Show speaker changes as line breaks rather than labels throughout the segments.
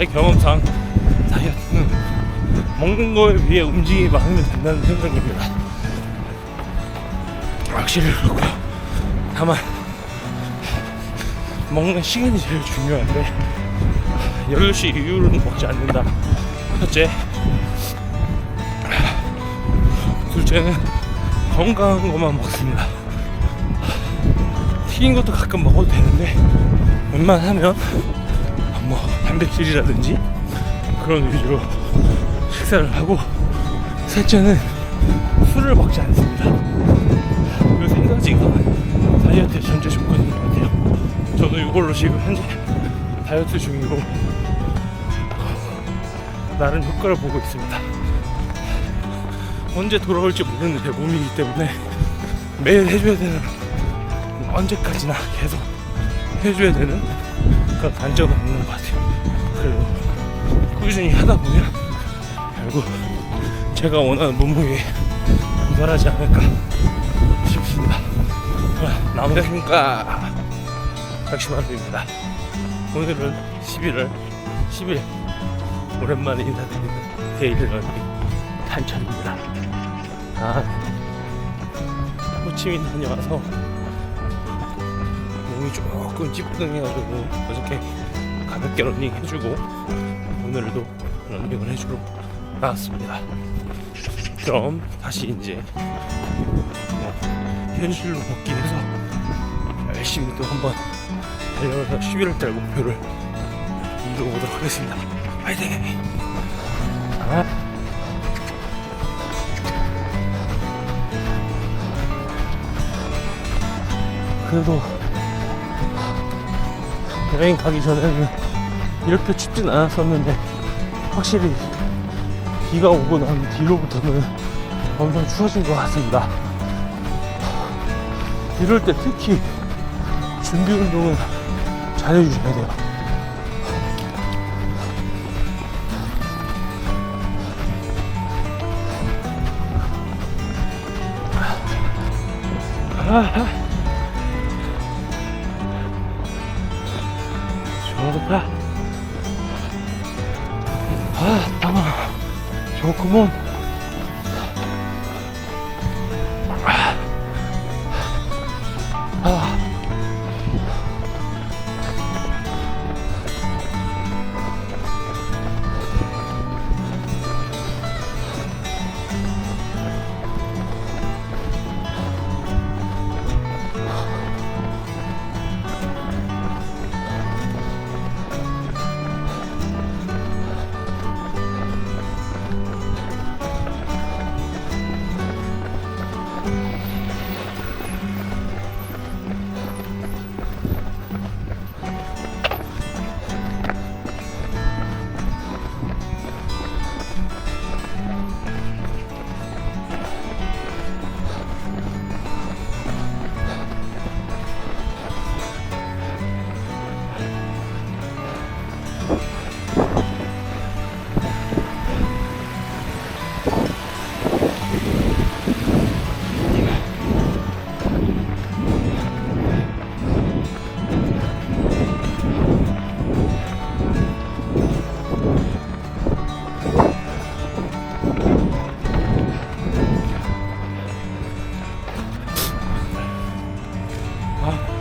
제 경험상 다이어트는 먹는 거에 비해 움직임이 많으면 된다는 생각입니다. 확실히 그렇고요. 다만 먹는 시간이 제일 중요한데 8시 이후로는 먹지 않는다. 첫째 둘째는 건강한 것만 먹습니다. 튀긴 것도 가끔 먹어도 되는데 웬만하면 뭐 단백질이라든지 그런 위주로 식사를 하고 셋째는 술을 먹지 않습니다. 이세 가지가 다이어트의 전제 조건인 것 같아요. 저도 이걸로 지금 현재 다이어트 중이고 나름 효과를 보고 있습니다. 언제 돌아올지 모르는 제 몸이기 때문에 매일 해줘야 되는 언제까지나 계속 해줘야 되는 그런 단점은 있는 것 같아요. 그리고 꾸준히 하다 보면 결국 제가 원하는 몸무게에 도달하지 않을까 싶습니다. 아, 남자니까 박시만입니다. 오늘은 11월 10일 오랜만에 인사드리는 데일리 러닝 탄천입니다. 아, 호치민 다녀와서 몸이 조금 찌뿌둥해가지고 어저께 가볍게 러닝 해주고 오늘도 러닝을 해주러 나왔습니다. 그럼 다시 이제 뭐 현실로 복귀해서 열심히 또 한번 달려가서 11월달 목표를 이루어보도록 하겠습니다. 파이팅! 아. 그래도 여행 가기 전에는 이렇게 춥진 않았었는데 확실히 비가 오고 난 뒤로부터는 엄청 추워진 것 같습니다. 이럴 때 특히 준비 운동은 잘해주셔야 돼요. 아. 아, Morukla. Ha tamam. Çok mum.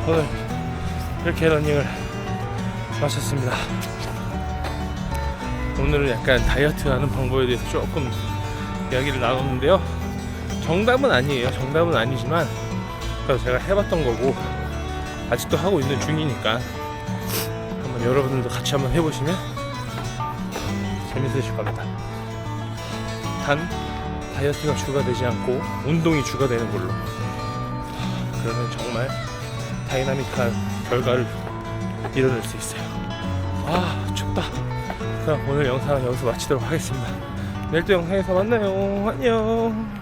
오늘 이렇게 러닝을 마쳤습니다. 오늘은 약간 다이어트 하는 방법에 대해서 조금 이야기를 나눴는데요. 정답은 아니에요. 정답은 아니지만 그래도 제가 해봤던 거고 아직도 하고 있는 중이니까 한번 여러분들도 같이 한번 해보시면 재밌으실 겁니다. 단 다이어트가 주가 되지 않고 운동이 주가 되는 걸로 그러면 정말 다이나믹한 결과를 이뤄낼 수 있어요. 아 춥다. 그럼 오늘 영상은 여기서 마치도록 하겠습니다. 내일 또 영상에서 만나요. 안녕.